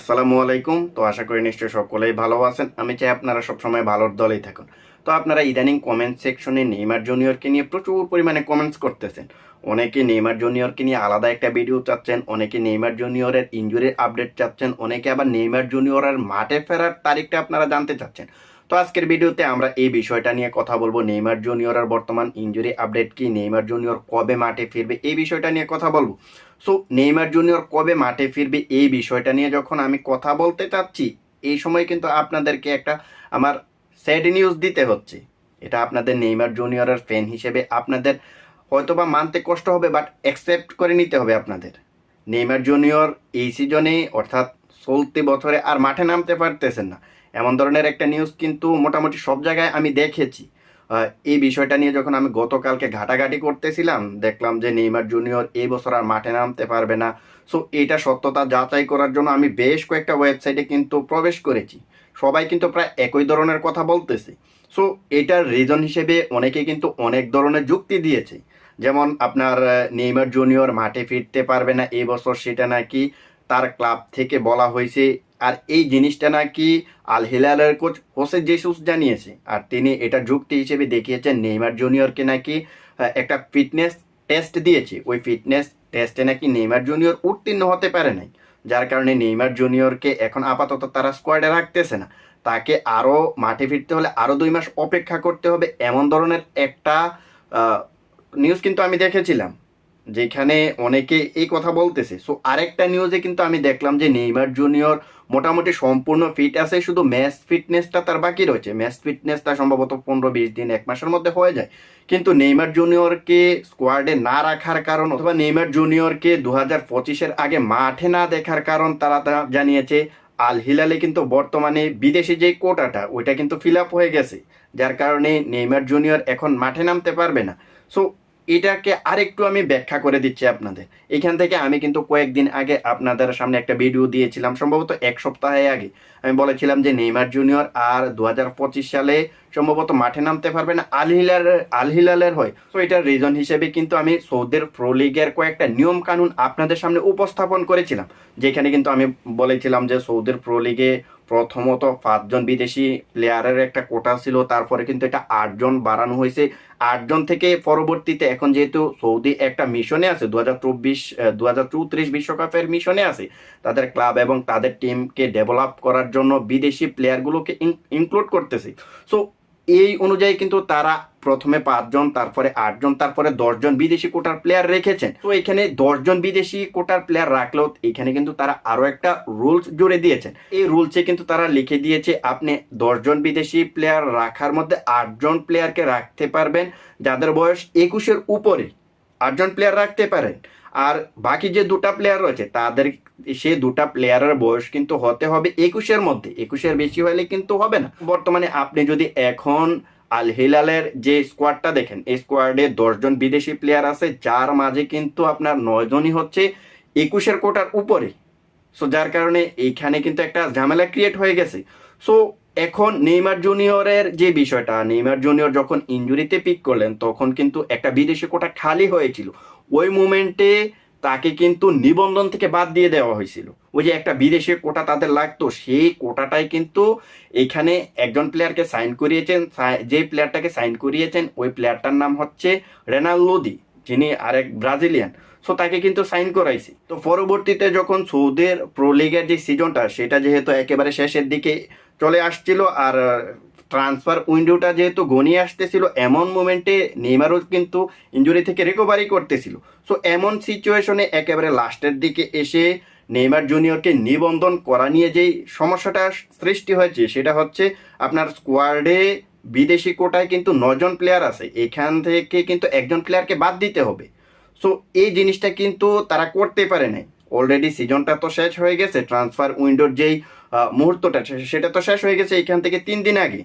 আসসালামু আলাইকুম। তো আশা করি নিশ্চয়ই সকলেই ভালো আছেন। আমি চাই আপনারা সবসময় ভালোর দলেই থাকুন। তো আপনারা ইদানিং কমেন্ট সেকশনে নেইমার জুনিয়রকে নিয়ে প্রচুর পরিমাণে কমেন্টস করতেছেন। অনেকে নেইমার জুনিয়রকে নিয়ে আলাদা একটা ভিডিও চাচ্ছেন, অনেকে নেইমার জুনিয়রের ইঞ্জুরির আপডেট চাচ্ছেন, অনেকে আবার নেইমার জুনিয়রের মাঠে ফেরার তারিখটা আপনারা জানতে চাচ্ছেন। তো আজকের ভিডিওতে আমরা এই বিষয়টা নিয়ে কথা বলব। নেইমার জুনিয়রের বর্তমান ইঞ্জুরি আপডেট কি? নেইমার জুনিয়র কবে মাঠে ফিরবে? এই বিষয়টা নিয়ে কথা বলব। সো নেইমার জুনিয়র কবে মাঠে ফিরবে? এই বিষয়টা নিয়ে যখন আমি কথা বলতে চাচ্ছি, এই সময় কিন্তু আপনাদেরকে একটা আমার স্যাড নিউজ দিতে হচ্ছে। এটা আপনাদের নেইমার জুনিয়রের ফ্যান হিসেবে আপনাদের হয়তোবা মানতে কষ্ট হবে বাট অ্যাকসেপ্ট করে নিতে হবে আপনাদের। নেইমার জুনিয়র এই সিজনে অর্থাৎ চলতি বছরে আর মাঠে নামতে পারতেছেন না। এমন ধরনের একটা নিউজ কিন্তু মোটামুটি সব জায়গায় আমি দেখেছি। এই বিষয়টা নিয়ে যখন আমি গতকালকে ঘাটাঘাটি করতেছিলাম, দেখলাম যে নেইমার জুনিয়র এই বছর আর মাঠে নামতে পারবে না। সো এটা সত্যতা যাচাই করার জন্য আমি বেশ কয়েকটা ওয়েবসাইটে কিন্তু প্রবেশ করেছি। সবাই কিন্তু প্রায় একই ধরনের কথা বলতেছে। সো এটার রিজন হিসেবে অনেকে কিন্তু অনেক ধরনের যুক্তি দিয়েছে। যেমন আপনার নেইমার জুনিয়র মাঠে ফিরতে পারবে না এই বছর, সেটা নাকি তার ক্লাব থেকে বলা হয়েছে। আর এই জিনিসটা নাকি আল হিলালের কোচ হোসে জেসুস জানিয়েছে। আর তিনি এটা যুক্তি হিসেবে দেখিয়েছেন, নেইমার জুনিয়রকে নাকি একটা ফিটনেস টেস্ট দিয়েছে। ওই ফিটনেস টেস্টে নাকি নেইমার জুনিয়র উত্তীর্ণ হতে পারে নাই। যার কারণে নেইমার জুনিয়রকে এখন আপাতত তারা স্কোয়াডে রাখতেছে না। তাকে আরও মাঠে ফিরতে হলে আরও দুই মাস অপেক্ষা করতে হবে, এমন ধরনের একটা নিউজ কিন্তু আমি দেখেছিলাম। যেখানে অনেকে এই কথা বলতেছে। সো আরেকটা নিউজে কিন্তু আমি দেখলাম যে নেইমার জুনিয়র মোটামুটি সম্পূর্ণ ফিট আছে, শুধু ম্যাচ ফিটনেসটা তার বাকি রয়েছে। ম্যাচ ফিটনেসটা সম্ভবত পনেরো বিশ দিন, এক মাসের মধ্যে হয়ে যায়। কিন্তু নেইমার জুনিয়রকে স্কোয়াডে না রাখার কারণ অথবা নেইমার জুনিয়রকে দু হাজার পঁচিশের আগে মাঠে না দেখার কারণ তারা জানিয়েছে। আল হিলালে কিন্তু বর্তমানে বিদেশি যে কোটাটা, ওইটা কিন্তু ফিল আপ হয়ে গেছে। যার কারণে নেইমার জুনিয়র এখন মাঠে নামতে পারবে না। সো এটাকে আরেকটু আমি ব্যাখ্যা করে দিচ্ছি আপনাদের। এখান থেকে আমি কিন্তু কয়েকদিন আগে আপনাদের সামনে একটা ভিডিও দিয়েছিলাম, সম্ভবত এক সপ্তাহে আগে। আমি বলেছিলাম যে নেইমার জুনিয়র আর দু হাজার পঁচিশ সালে সম্ভবত মাঠে নামতে পারবে না, আল হিলালের আল হিলালের হয়। তো এটার রিজন হিসেবে কিন্তু আমি সৌদের প্রো লিগের কয়েকটা নিয়ম কানুন আপনাদের সামনে উপস্থাপন করেছিলাম। যেখানে কিন্তু আমি বলেছিলাম যে সৌদের প্রো লিগে প্রথমত পাঁচজন বিদেশি প্লেয়ারের একটা কোটা ছিল, তারপরে কিন্তু এটা আটজন বাড়ানো হয়েছে। আটজন থেকে পরবর্তীতে এখন যেহেতু সৌদি একটা মিশনে আছে দু হাজার চব্বিশ দু হাজার চৌত্রিশ বিশ্বকাপের মিশনে আছে, তাদের ক্লাব এবং তাদের টিমকে ডেভেলপ করার জন্য বিদেশি প্লেয়ারগুলোকে ইনক্লুড করতেছে। সো এই অনুযায়ী কিন্তু তারা প্রথমে পাঁচজন, তারপরে আটজন, তারপরে দশজন বিদেশি কোটার প্লেয়ার রেখেছেন। তো এখানে দশজন বিদেশি কোটার প্লেয়ার রাখলেও এখানে কিন্তু তারা আরও একটা রুলস জুড়ে দিয়েছেন। এই রুলসে কিন্তু তারা লিখে দিয়েছে, আপনি দশজন বিদেশি প্লেয়ার রাখার মধ্যে আটজন প্লেয়ারকে রাখতে পারবেন, যাদের বয়স একুশের উপরে। আটজন প্লেয়ার রাখতে পারেন। আর বাকি যে দুটা প্লেয়ার রয়েছে, তাদের সে দুটা প্লেয়ারের বয়স কিন্তু হতে হবে একুশের মধ্যে। একুশের বেশি হলে কিন্তু হবে না। বর্তমানে আপনি যদি এখন আল হিলালের যে স্কোয়াডটা দেখেন, এই স্কোয়াডে দশজন বিদেশি প্লেয়ার আছে, যার মাঝে কিন্তু আপনার নয়জনই হচ্ছে একুশের কোটার উপরে। সো যার কারণে এইখানে কিন্তু একটা ঝামেলা ক্রিয়েট হয়ে গেছে। সো এখন নেইমার জুনিয়রের যে বিষয়টা, নেইমার জুনিয়র যখন ইঞ্জুরিতে পিক করলেন, তখন কিন্তু একটা বিদেশি কোটা খালি হয়েছিল। ওই মুমেন্টে তাকে কিন্তু নিবন্ধন থেকে বাদ দিয়ে দেওয়া হয়েছিল। ওই যে একটা বিদেশি কোটা তাদের লাগতো, সেই কোটাটাই কিন্তু এখানে একজন প্লেয়ারকে সাইন করিয়েছেন যে প্লেয়ারটাকে সাইন করিয়েছেন, ওই প্লেয়ারটার নাম হচ্ছে রেনাল লোদি যিনি আরেক ব্রাজিলিয়ান। সো তাকে কিন্তু সাইন করাইছি। তো পরবর্তীতে যখন সৌদের প্রো লিগের যে সিজনটা সেটা যেহেতু একেবারে শেষের দিকে চলে আসছিল আর ট্রান্সফার উইন্ডোটা যেহেতু গনিয়ে আসতেছিল, এমন মোমেন্টে নেইমারও কিন্তু ইঞ্জুরি থেকে রিকভারি করতেছিল। সো এমন সিচুয়েশনে একেবারে লাস্টের দিকে এসে নেইমার জুনিয়রকে নিবন্ধন করা নিয়ে যেই সমস্যাটা সৃষ্টি হয়েছে, সেটা হচ্ছে আপনার স্কোয়াডে বিদেশি কোটায় কিন্তু নজন প্লেয়ার আছে। এখান থেকে কিন্তু একজন প্লেয়ারকে বাদ দিতে হবে। সো এই জিনিসটা কিন্তু তারা করতে পারে নাই। অলরেডি সিজনটা তো শেষ হয়ে গেছে ট্রান্সফার উইন্ডোর যেই মুহূর্তটা সেটা তো শেষ হয়ে গেছে এখান থেকে তিন দিন আগে।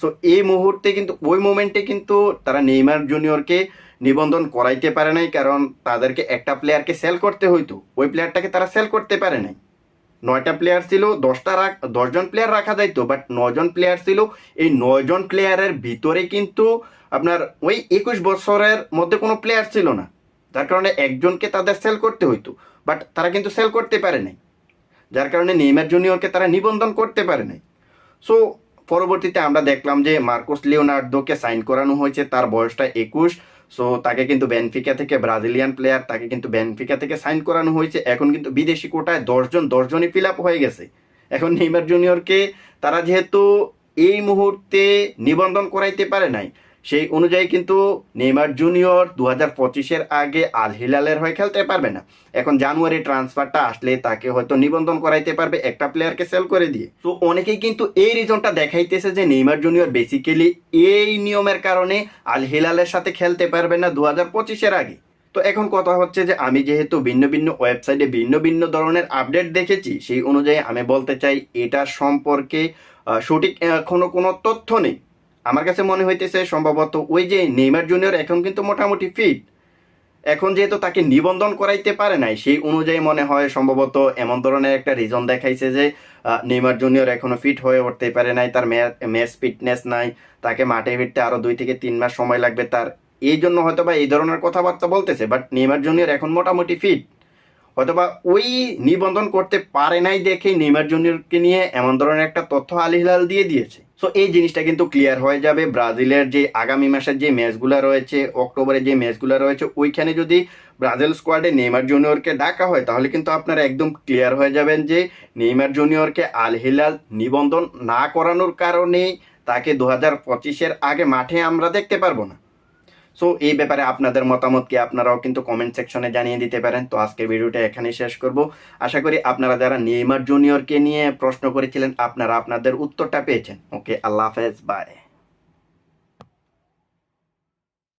সো এই মুহূর্তে কিন্তু, ওই মোমেন্টে কিন্তু তারা নেইমার জুনিয়রকে নিবন্ধন করাইতে পারে নাই, কারণ তাদেরকে একটা প্লেয়ারকে সেল করতে হইতো। ওই প্লেয়ারটাকে তারা সেল করতে পারে নাই। নয়টা প্লেয়ার ছিল, দশটা রাখ দশজন প্লেয়ার রাখা যাইতো বাট নয়জন প্লেয়ার ছিল। এই নয়জন প্লেয়ারের ভিতরে কিন্তু আপনার ওই একুশ বছরের মধ্যে কোনো প্লেয়ার ছিল না। যার কারণে একজনকে তাদের সেল করতে হইতো বাট তারা কিন্তু সেল করতে পারে নাই। যার কারণে নেইমার জুনিয়রকে তারা নিবন্ধন করতে পারে নাই। সো পরবর্তীতে আমরা দেখলাম যে মার্কোস লিওনার্দোকে সাইন করানো হয়েছে, তার বয়সটা একুশ। সো তাকে কিন্তু বেনফিকা থেকে ব্রাজিলিয়ান প্লেয়ার তাকে কিন্তু বেনফিকা থেকে সাইন করানো হয়েছে। এখন কিন্তু বিদেশি কোটায় দশজন, দশজনই ফিল আপ হয়ে গেছে। এখন নেইমার জুনিয়রকে তারা যেহেতু এই মুহূর্তে নিবন্ধন করাইতে পারে নাই সেই অনুযায়ী কিন্তু নেইমার জুনিয়র দু হাজার পঁচিশের আগে আল হিলালের হয়ে খেলতে পারবে না। এখন জানুয়ারি ট্রান্সফারটা আসলে তাকে হয়তো নিবন্ধন করাইতে পারবে একটা প্লেয়ারকে সেল করে দিয়ে। তো অনেকেই কিন্তু এই রিজনটা দেখাইতেছে যে নেইমার জুনিয়র বেসিক্যালি এই নিয়মের কারণে আল হিলালের সাথে খেলতে পারবে না দু হাজার পঁচিশের আগে। তো এখন কথা হচ্ছে যে আমি যেহেতু ভিন্ন ভিন্ন ওয়েবসাইটে ভিন্ন ভিন্ন ধরনের আপডেট দেখেছি, সেই অনুযায়ী আমি বলতে চাই এটা সম্পর্কে সঠিক এখনও কোনো তথ্য নেই। আমার কাছে মনে হইতেছে সম্ভবত ওই যে নেইমার জুনিয়র এখন কিন্তু মোটামুটি ফিট এখন যেহেতু তাকে নিবন্ধন করাইতে পারে নাই, সেই অনুযায়ী মনে হয় সম্ভবত এমন ধরনের একটা রিজন দেখাইছে যে নেইমার জুনিয়র এখনও ফিট হয়ে উঠতে পারে নাই, তার ম্যাচ ফিটনেস নাই, তাকে মাঠে ফিরতে আরও দুই থেকে তিন মাস সময় লাগবে তার। এই জন্য হয়তো বা এই ধরনের কথাবার্তা বলতেছে বাট নেইমার জুনিয়র এখন মোটামুটি ফিট হয়তোবা ওই নিবন্ধন করতে পারে নাই দেখে নেইমার জুনিয়রকে নিয়ে এমন ধরনের একটা তথ্য আল দিয়ে দিয়েছে। সো এই জিনিসটা কিন্তু ক্লিয়ার হয়ে যাবে। ব্রাজিলের যে আগামী মাসের যে ম্যাচগুলো রয়েছে অক্টোবরে যে ম্যাচগুলো রয়েছে, ওইখানে যদি ব্রাজিল স্কোয়াডে নেইমার জুনিয়রকে ডাকা হয়, তাহলে কিন্তু আপনারা একদম ক্লিয়ার হয়ে যাবেন যে নেইমার জুনিয়রকে আল হিলাল নিবন্ধন না করানোর কারণে তাকে দু হাজার পঁচিশের আগে মাঠে আমরা দেখতে পারব না। সো এই ব্যাপারে আপনাদের মতামতকে আপনারাও কিন্তু কমেন্ট সেকশনে জানিয়ে দিতে পারেন। তো আজকের ভিডিওটা এখানে শেষ করব। আশা করি আপনারা যারা নেইমার জুনিয়রকে নিয়ে প্রশ্ন করেছিলেন, আপনারা আপনাদের উত্তরটা পেয়েছেন। ওকে আল্লাহ হাফেজ বাই